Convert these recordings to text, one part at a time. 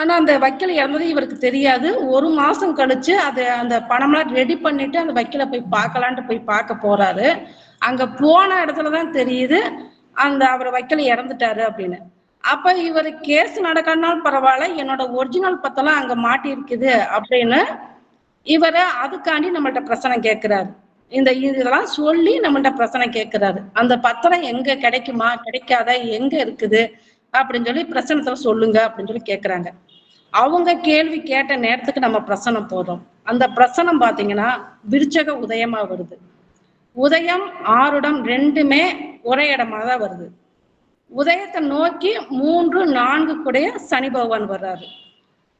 ஆனா அந்த வக்கீல் இறந்தது இவருக்கு தெரியாது. ஒரு மாசம் கழிச்சு அது அந்த பணம்லாம் ரெடி பண்ணிட்டு அந்த வக்கீல போய் பார்க்கலான்ட்டு போய் பார்க்க போறாரு. அங்க போன இடத்துலதான் தெரியுது அந்த அவர் வக்கீல் இறந்துட்டாரு அப்படின்னு. அப்ப இவர் கேஸ் நடக்கணும்னாலும் பரவாயில்ல என்னோட ஒரிஜினல் பத்தெல்லாம் அங்க மாட்டி இருக்குது அப்படின்னு இவரு அதுக்காண்டி நம்மள்ட்ட பிரச்சனை கேட்கிறாரு இந்த இதெல்லாம் சொல்லி நம்மள்ட்ட பிரச்சனை கேட்கிறாரு அந்த பத்திரம் எங்க கிடைக்குமா? கிடைக்காத? எங்க இருக்குது? அப்படின்னு சொல்லி பிரச்சனத்துல சொல்லுங்க அப்படின்னு சொல்லி கேக்குறாங்க. அவங்க கேள்வி கேட்ட நேரத்துக்கு நம்ம பிரசனம் போடுறோம் அந்த பிரசனம் பாத்தீங்கன்னா விருச்சக உதயமா வருது. உதயம் ஆறுடம் ரெண்டுமே ஒரே இடமா தான் வருது. உதயத்தை நோக்கி மூன்று நான்கு கூடைய சனி பகவான் வர்றாரு.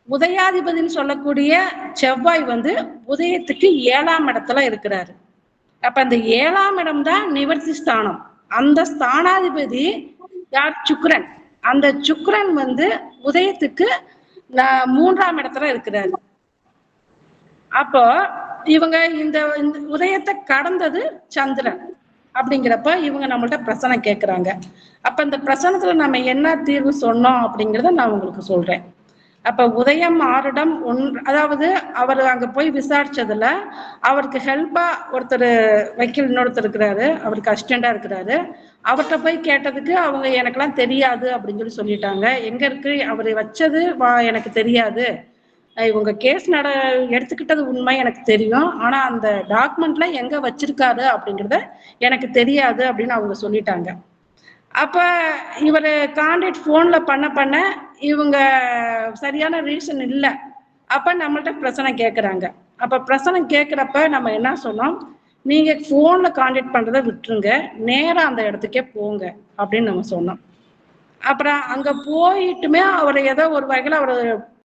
உதயாதிபதினு சொல்லக்கூடிய செவ்வாய் வந்து உதயத்துக்கு ஏழாம் இடத்துல இருக்கிறாரு. அப்ப அந்த ஏழாம் இடம் தான் நிவர்த்தி ஸ்தானம். அந்த ஸ்தானாதிபதி யார்? சுக்ரன் அந்த சுக்ரன் வந்து உதயத்துக்கு மூன்றாம் இடத்துல இருக்கிறாரு. அப்போ இவங்க இந்த உதயத்தை கடந்தது சந்திரன் அப்படிங்கிறப்ப இவங்க நம்மள்ட்ட பிரச்சனை கேட்குறாங்க அப்ப இந்த பிரச்சனத்துல நம்ம என்ன தீர்வு சொன்னோம் அப்படிங்கிறத நான் உங்களுக்கு சொல்றேன். அப்ப உதயம் ஆருடம் ஒன் அதாவது அவர் அங்க போய் விசாரிச்சதுல அவருக்கு ஹெல்ப்பா ஒருத்தர் வக்கீல் இன்னொருத்தர் இருக்கிறாரு அவருக்கு அசிஸ்டண்டா இருக்கிறாரு. அவர்கிட்ட போய் கேட்டதுக்கு அவங்க எனக்கெல்லாம் தெரியாது அப்படின்னு சொல்லி சொல்லிட்டாங்க. எங்க இருக்கு? அவர் வச்சது வா எனக்கு தெரியாது. இவங்க கேஸ் நட எடுத்துக்கிட்டது உண்மை எனக்கு தெரியும். ஆனா அந்த டாக்குமெண்ட்ல எங்க வச்சிருக்காரு அப்படிங்கறத எனக்கு தெரியாது அப்படின்னு அவங்க சொல்லிட்டாங்க. அப்ப இவர் கான்டாக்ட் போன்ல பண்ண பண்ண இவங்க சரியான ரீசன் இல்லை. அப்ப நம்மள்ட்ட பிரச்சனை கேட்குறாங்க அப்ப பிரச்சனை கேட்குறப்ப நம்ம என்ன சொன்னோம்? நீங்க போன்ல கான்டாக்ட் பண்றதை விட்டுருங்க. நேராக அந்த இடத்துக்கே போங்க அப்படின்னு நம்ம சொன்னோம். அப்புறம் அங்க போயிட்டுமே அவர் ஏதோ ஒரு வகையில அவர்